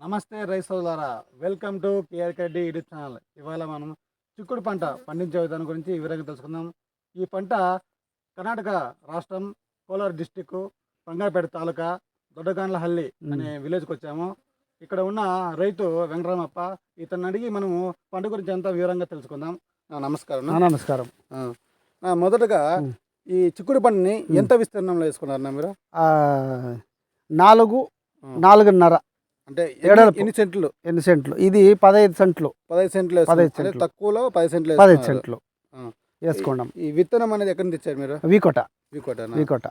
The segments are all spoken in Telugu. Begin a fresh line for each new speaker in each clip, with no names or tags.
నమస్తే రైతులారా welcome to K R Reddy YouTube channel. ఇవాళ మనం చిక్కుడు పంట పండించే విధానం గురించి వివరంగా తెలుసుకుందాం. ఈ పంట కర్ణాటక రాష్ట్రం కోలార్ డిస్టిక్ బంగారపేట తాలూకా దొడ్డగాన్లహల్లి అనే విలేజ్కి వచ్చాము. ఇక్కడ ఉన్న రైతు వెంకటరామప్ప ఇతన్ని అడిగి మనము పంట గురించి అంతా వివరంగా తెలుసుకుందాం. నమస్కారం.
నమస్కారం.
మొదటగా. ఈ చిక్కుడు పంటని ఎంత విస్తీర్ణంలో వేసుకున్నారన్నా మీరు?
నాలుగు. నాలుగున్నర.
అంటే. ఎన్ని- సెంట్లు?
ఎన్ని సెంట్లు? ఇది పదహైదు సెంట్లు.
పదహైదు సెంట్లు
పదహైదు సెంట్లు.
తక్కువలో పది సెంట్లు
పదహైదు
వేసుకున్నారు.
సెంట్లు.
ఆ.
వేసుకున్నాం
ఈ విత్తనం అనేది ఎక్కడి నుంచి తెచ్చారు మీరు?
వీకోట.
వికోటనా?
వీకోట.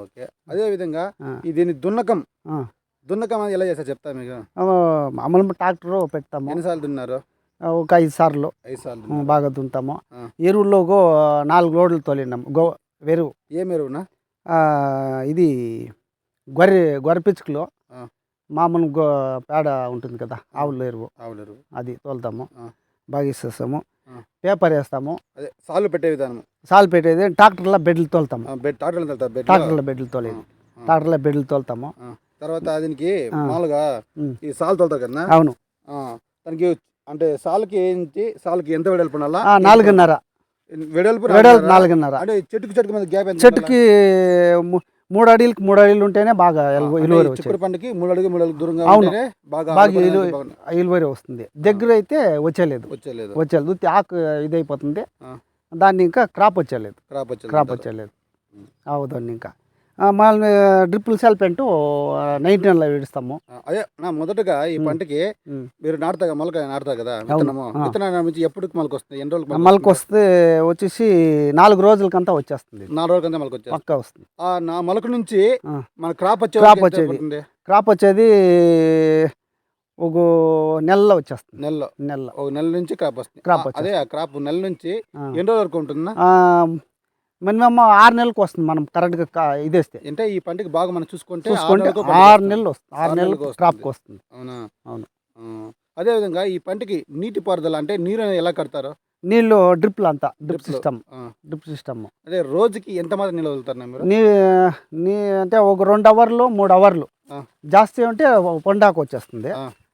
ఓకే. అదే విధంగా దీని దున్నకం. దున్నకం ఎలా చేస్తారు చెప్తా మీకు
మామూలు ట్రాక్టర్ పెడతాము.
ఎన్నిసార్లు దున్నారు?
ఒక ఐదు సార్లు.
ఐదు సార్లు.
బాగా దున్నుతాము
ఆ.
ఎరువుల్లో గో నాలుగు లోడ్లు తోలినాము. గో వెరువు.
ఏం ఎరువునా?
ఇది గొర్రె గొర్రె పిచ్చుకలో. మామూలు గో పేడ ఉంటుంది కదా ఆవుల ఎరువు.
ఆవుల ఎరువు.
అది తోలుతాము. బాగా ఇస్తాము. పేపర్ వేస్తాము.
అదే సాలు పెట్టే విధానం
సాలు పెట్టేది ట్రాక్టర్లో బెడ్లు తోలుతాము.
బెడ్
ట్రాక్టర్లో బెడ్లు. తోలేది. ట్రాక్టర్లో బెడ్లు తోలుతాము.
తర్వాత దీనికి. మామూలుగా. ఈ సాలు తోలుతారు కదా
అవును.
దానికి అంటే సాలుకి ఏంటి సాలుకి ఎంత వెడల్పు
నాలుగున్నర.
వెడల్పు
వెడల్పు
నాలుగున్నర? అంటే చెట్టుకి చెట్టుకి మధ్య గ్యాప్
చెట్టుకి మూడు అడిలకు మూడు అడిలు ఉంటేనే బాగా? ఇలువరి
చిక్కుడు పండుకి మూడు అడుగు మూడు అడుగు దూరంగా
అవును.
బాగా
బాగా. ఇలువరి వస్తుంది దగ్గర అయితే వచ్చేలేదు
వచ్చేలేదు
వచ్చేలేదు ఆకు ఇదైపోతుంది. దాన్ని ఇంకా క్రాప్ వచ్చేలేదు
క్రాప్ వచ్చేది
క్రాప్. వచ్చేలేదు
ఉం.
అవదాన్ని ఇంకా మళ్ళీ డ్రిప్పులు సెల్పెంటు నైన్టీన్లో విడుస్తాము.
ఆ, అదే నా మొదటగా ఈ. పంటకి. మీరు నాటుతా మొలక నాటుతారు కదా విత్తనము.
ఆ.
విత్తనం నుంచి ఎప్పుడు మొలక వస్తుంది? ఎన్ని రోజులు
మొలక వస్తే వచ్చేసి నాలుగు రోజులకంతా వచ్చేస్తుంది.
నాలుగు రోజుల కింద మొలక వచ్చేది
పక్కా వస్తుంది.
ఆ నా మొలక నుంచి. మన క్రాప్ వచ్చే ఎంత
వచ్చేది. క్రాప్ వచ్చేది ఒక నెలలో వచ్చేస్తుంది.
నెలలో.
నెల
ఒక నెల నుంచి క్రాప్ వస్తుంది. ఆ, అదే ఆ క్రాప్ నెల నుంచి. ఎన్ని రోజుల వరకు ఉంటుందా
మినిమమ్ ఆరు నెలలకు వస్తుంది మనం కరెక్ట్గా ఇదేస్తే
అంటే ఈ పంటకి బాగా మనం చూసుకుంటే
చూసుకుంటే ఆరు. నెలలు వస్తుంది ఆరు
ఆరు
నెలలు
నెలలకు
క్రాప్కి
వస్తుంది. అవునా
అవును.
ఆ. అదే విధంగా ఈ పంటకి నీటి పారుదల అంటే నీరు ఎలా కడతారు
నీళ్ళు డ్రిప్లు అంతా డ్రిప్. సిస్టమ్. డ్రిప్ సిస్టమ్
అదే రోజుకి ఎంత మాత్రం నీళ్ళు వదులుతారు మీరు
నీ నీ అంటే ఒక రెండు అవర్లు మూడు అవర్లు. జాస్తి ఉంటే పొండాకు వచ్చేస్తుంది.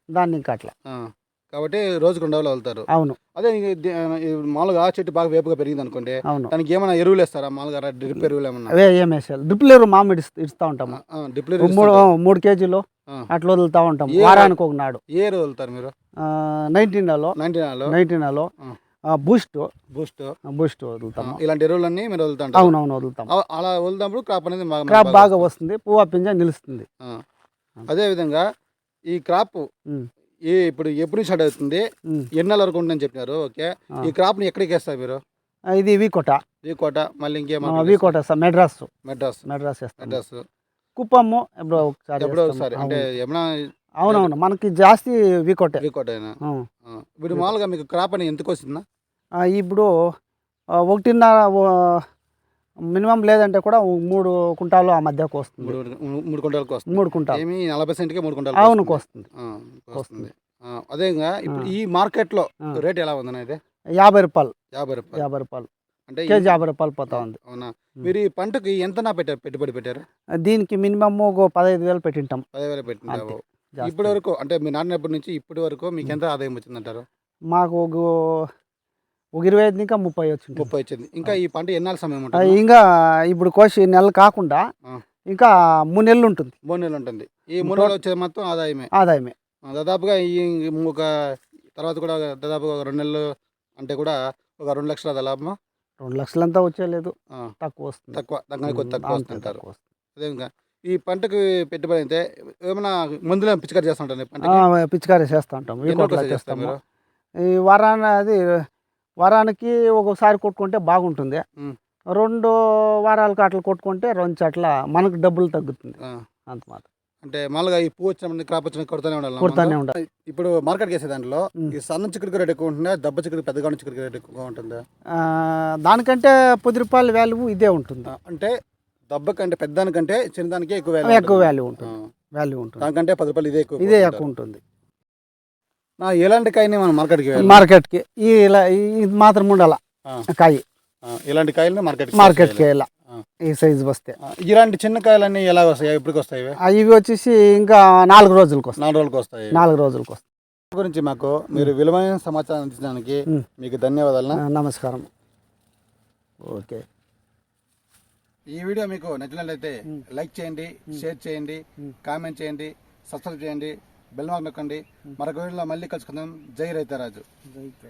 దాన్ని ఇంకా అట్లా.
కాబట్టి రోజుకు రెండు రోజులు వదులుతారు
అవును.
అదే మామూలుగా చెట్టు బాగా వేపుగా పెరిగింది అనుకోండి
అవును.
దానికి ఏమైనా ఎరువులు వేస్తారా? మామూలుగా డ్రిప్ ఎరువులు ఏమన్నా?
ఏం వేసేయాలి. డ్రిప్లు ఎరువు మామిడి ఇస్తూ ఉంటాము.
డ్రిప్
మూడు మూడు కేజీలు
ఆ.
అట్లా వదులుతూ ఉంటాం వారానికి ఒక నాడు
ఏ ఎరువు వదులుతారు మీరు?
నైన్టీన్లో
నైన్టీన్
నైన్టీన్లో
ఆ.
బూస్ట్.
బూస్ట్.
బూస్ట్ వదులుతాము.
ఇలాంటి ఎరువులన్నీ మీరు వదులుతాంటారు
అవునవును వదులుతాము.
అ- అలా వదిలినప్పుడు క్రాప్ అనేది
క్రాప్
బాగా
వస్తుంది పువ్వు పింజ నిలుస్తుంది.
ఆ. అదే విధంగా ఈ క్రాప్. ఈ ఇప్పుడు ఎప్పుడు స్టార్ట్ అవుతుంది. ఎన్ని నెలల వరకు ఉంటుందని చెప్పినారు? ఓకే. ఈ క్రాప్ని ఎక్కడికి వేస్తారు మీరు?
ఇది వీకోట
వీకోట మళ్ళీ
ఆ,
ఇంకేమన్నా
వీకోట సార్ మెడ్రాస్.
మెడ్రాస్.
మెడ్రాస్
మెడ్రాస్.
కుప్పము ఎప్పుడో ఒకసారి
ఎప్పుడో. ఒకసారి. అంటే. ఏమన్నా
అవునవును మనకి జాస్తి వీకోటే
వీకోట. ఇప్పుడు మామూలుగా మీకు క్రాప్ అని ఎందుకు వస్తుందా?
ఇప్పుడు ఒకటిన్నర మినిమం లేదంటే కూడా మూడు కుంటాలు ఆ మధ్యకు వస్తుంది
మూడు కుంటాలకు వస్తుంది
మూడు కుంటాలు
ఏమి నలభై సెంట్కే మూడు కుంటాలు
అవును వస్తుంది
వస్తుంది అదే ఇప్పుడు ఈ మార్కెట్లో
ఆ.
రేట్ ఎలా ఉందన్న ఇది?
యాభై రూపాయలు.
యాభై రూపాయలు.
యాభై రూపాయలు.
అంటే
కేజీ యాభై రూపాయలు పోతా ఉంది.
అవునా? మీరు ఈ పంటకి ఎంత నా పెట్టారు పెట్టుబడి పెట్టారు?
దీనికి మినిమమ్ ఒక పదహైదు వేలు పెట్టింటాం.
పెట్టింటారు.
అంతే. జాస్తి.
ఇప్పటి వరకు అంటే మీ నాటినప్పటి నుంచి ఇప్పటి వరకు మీకు ఎంత ఆదాయం వచ్చిందంటారు?
మాకు ఒక ఇరవై ఐదు ఇంకా ముప్పై వచ్చింది
ముప్పై వచ్చింది. ఇంకా ఈ పంట ఎన్నాళ్ళ సమయం ఉంటుంది?
ఇంకా ఇప్పుడు కోసి నెల కాకుండా. ఇంకా మూడు నెలలు ఉంటుంది.
మూడు నెలలు ఉంటుంది. ఈ మూడు నెలలు వచ్చేది మొత్తం ఆదాయమే.
ఆదాయమే.
దాదాపుగా ఈ ఒక తర్వాత కూడా దాదాపుగా ఒక రెండు నెలలు అంటే కూడా ఒక రెండు లక్షల లాభమా?
రెండు లక్షలంతా వచ్చేలేదు
ఆ,
తక్కువ వస్తుంది.
తక్కువ కొద్ది తక్కువ
అంతే,
వస్తుంటారు.
తక్కువ వస్తుంది.
అదే విధంగా ఈ పంటకు పెట్టుబడి అయితే ఏమైనా మందులు పిచికారి చేస్తుంటారు
పిచికారీ చేస్తూ ఉంటాం చేస్తాము. వారాన్ని అది వారానికి ఒక్కొక్కసారి కొట్టుకుంటే బాగుంటుంది. రెండు వారాలకు అట్లా కొట్టుకుంటే రెండు అట్లా మనకు డబ్బులు తగ్గుతుంది. అంత మాత్రం
అంటే మామూలుగా ఈ పువ్వు వచ్చిన క్రాప్ వచ్చిన కొడుతూనే ఉండాలి
కొడతానే ఉండాలి.
ఇప్పుడు మార్కెట్ వేసే దాంట్లో. ఈ సన్న చిక్కుడు రేట్ ఎక్కువ ఉంటుందా దెబ్బ చిక్కుడు పెద్దగా ఉన్న చిక్కుడు రేట్ ఎక్కువగా ఉంటుందా?
దానికంటే పది రూపాయల వాల్యూ ఇదే ఉంటుంది.
అంటే దెబ్బ కంటే పెద్దదానికంటే చిన్నదానికే ఎక్కువ value
ఎక్కువ. వాల్యూ ఉంటుంది. వాల్యూ ఉంటుంది.
దానికంటే పది రూపాయలు ఇదే ఎక్కువ
ఇదే. ఎక్కువ ఉంటుంది.
ఎలాంటి కాయని మనం మార్కెట్కి
మార్కెట్కి. ఈ ఇలా ఇది మాత్రం ఉండాల. కాయ.
ఇలాంటి కాయలను మార్కెట్
మార్కెట్కి వెళ్ళాల
ఆ.
ఈ సైజు వస్తే.
ఇలాంటి చిన్న కాయలన్నీ ఎలా వస్తాయి? ఎప్పటికి వస్తాయి ఇవి?
వచ్చేసి ఇంకా నాలుగు రోజులకు వస్తాయి.
నాలుగు రోజులకు వస్తాయి.
నాలుగు రోజులకు వస్తాయి.
గురించి మాకు మీరు విలువైన సమాచారం అందించడానికి. మీకు ధన్యవాదాలు.
నమస్కారం. ఓకే.
ఈ వీడియో మీకు నచ్చినట్లయితే. లైక్ చేయండి షేర్ చేయండి. కామెంట్ చేయండి సబ్స్క్రైబ్ చేయండి. బెల్ మార్క్ నొక్కండి మరొక వీడియోలో మళ్ళీ కలుసుకుందాం. జై రైతరాజు.
రైతు